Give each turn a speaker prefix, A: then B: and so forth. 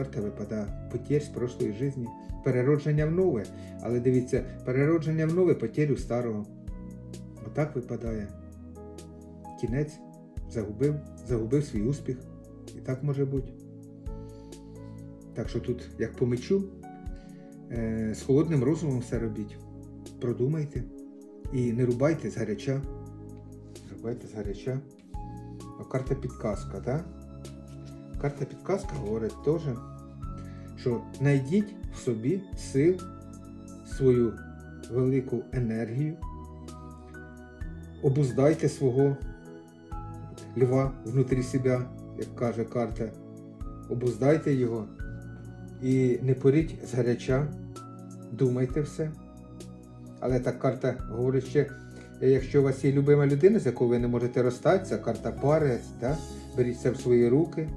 A: карта випадає потерь з прошлої житті, переродження в нове. Але дивіться, переродження в нове, потерю старого. Отак випадає. Кінець загубив, загубив свій успіх. І так може бути. Так що тут, як по мечу, е, з холодним розумом все робіть. Продумайте. І не рубайте з гаряча. Рубайте з гаряча. Карта підказка, так? Карта підказка говорить теж, що знайдіть в собі сил, свою велику енергію, обуздайте свого льва внутрі себе, як каже карта, обуздайте його і не поріть згаряча, думайте все. Але так карта говорить ще, якщо у вас є любима людина, з якою ви не можете розстатися, карта пари, да? беріть в свої руки,